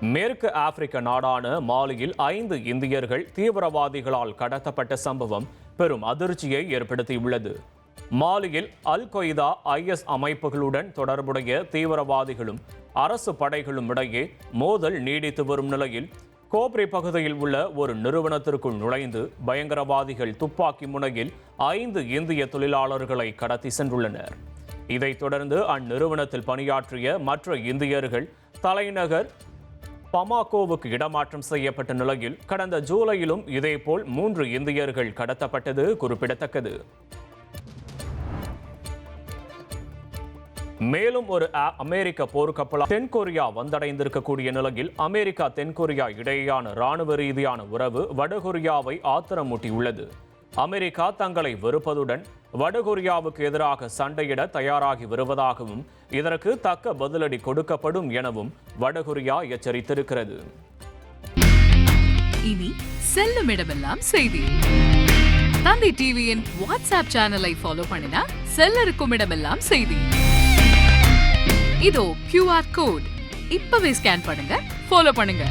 மேற்கு ஆப்பிரிக்க நாடான மாலியில் ஐந்து இந்தியர்கள் தீவிரவாதிகளால் கடத்தப்பட்ட சம்பவம் பெரும் அதிர்ச்சியை ஏற்படுத்தியுள்ளது. மாலியில் அல் கொய்தா ஐஎஸ் அமைப்புகளுடன் தொடர்புடைய தீவிரவாதிகளும் அரசு படைகளும் இடையே மோதல் நீடித்து வரும் நிலையில் கோப்ரி பகுதியில் உள்ள ஒரு நிறுவனத்திற்குள் நுழைந்து பயங்கரவாதிகள் துப்பாக்கி முனையில் ஐந்து இந்திய தொழிலாளர்களை கடத்தி சென்றுள்ளனர். இதைத் தொடர்ந்து அந்நிறுவனத்தில் பணியாற்றிய மற்ற இந்தியர்கள் தலைநகர் பமாகோவுக்கு இடமாற்றம் செய்யப்பட்ட நிலையில் கடந்த ஜூலையிலும் இதேபோல் மூன்று இந்தியர்கள் கடத்தப்பட்டது குறிப்பிடத்தக்கது. மேலும் ஒரு அமெரிக்க போர்க்கப்பல் தென்கொரியா வந்தடைந்திருக்கக்கூடிய நிலையில் அமெரிக்கா தென்கொரியா இடையேயான ராணுவ ரீதியான உறவு வடகொரியாவை ஆத்திரமூட்டியுள்ளது. அமெரிக்கா தங்களை வெறுப்பதுடன் வடகொரியாவுக்கு எதிராக சண்டையிட தயாராகி வருவதாகவும் இதற்கு தக்க பதிலடி கொடுக்கப்படும் எனவும் வடகொரியா எச்சரித்திருக்கிறது. இனி செல்லும் இடமெல்லாம் செய்தி. தந்தை டிவியின் வாட்ஸ்அப் சேனலை ஃபாலோ பண்ணினா செல்ல இருக்கும் இடமெல்லாம் செய்தி. இதோ கியூஆர் கோட் இப்பவே ஸ்கேன் பண்ணுங்க ஃபாலோ பண்ணுங்க.